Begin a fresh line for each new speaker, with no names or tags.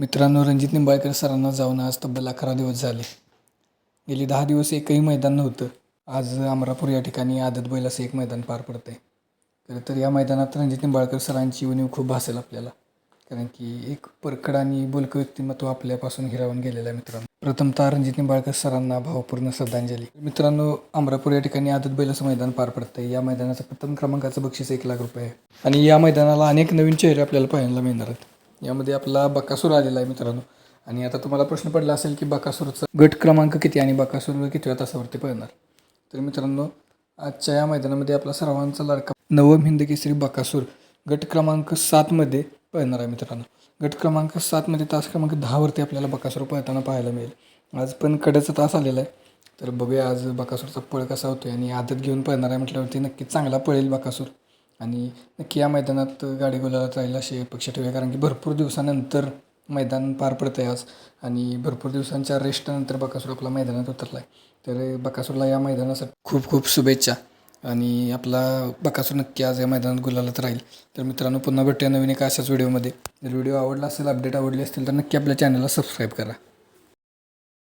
मित्रांनो रणजित निंबाळकर सरांना जाऊन आज तब्बल अकरा दिवस झाले. गेली दहा दिवस एकही मैदान नव्हतं. आज अमरापूर या ठिकाणी आदत बैल असं एक मैदान पार पडतं आहे खरं तर या मैदानात रणजित निंबाळकर सरांची उणीव खूप भासेल आपल्याला. कारण की एक परकड आणि बोलकं व्यक्तिमत्व आपल्यापासून हिरावून गेलेलं आहे मित्रांनो. प्रथमतः रणजित निंबाळकर सरांना भावपूर्ण श्रद्धांजली. मित्रांनो अमरापूर या ठिकाणी आदत बैल असं मैदान पार पडतं आहे या मैदानाचं प्रथम क्रमांकाचं बक्षीस एक लाख रुपये आहे. आणि या मैदानाला अनेक नवीन चेहरे आपल्याला पाहायला मिळणार आहेत. यामध्ये आपला बकासूर आलेला आहे मित्रांनो. आणि आता तुम्हाला प्रश्न पडला असेल की बकासूरचा गट क्रमांक किती आणि बकासूर कितव्या तासावरती पळणार? तर मित्रांनो आजच्या या मैदानामध्ये आपला सर्वांचा लाडका नवम हिंद केसरी बकासूर गट क्रमांक सातमध्ये पळणार आहे मित्रांनो. गट क्रमांक सातमध्ये तास क्रमांक दहावरती आपल्याला बकासूर पळताना पाहायला मिळेल. आज पण कडेचा तास आलेला आहे. तर बघूया आज बकासूरचा पळ कसा होतो आणि आदत घेऊन पळणार आहे म्हटल्यावरती नक्कीच चांगला पळेल बकासूर. आणि नक्की या मैदानात गाडी गुलाला राहील अशी अपेक्षा ठेवूया कारण की भरपूर दिवसानंतर मैदान पार पडतं आहे आज. आणि भरपूर दिवसांच्या रेस्टनंतर बकासूर आपला मैदानात उतरला आहे तर बकासूरला या मैदानासाठी खूप खूप शुभेच्छा. आणि आपला बकासूर नक्की आज या मैदानात गुलालात राहील. तर मित्रांनो पुन्हा भेटूया नवीन एका अशाच व्हिडिओमध्ये जर व्हिडिओ आवडला असेल अपडेट आवडली असतील तर नक्की आपल्या चॅनलला सबस्क्राईब करा.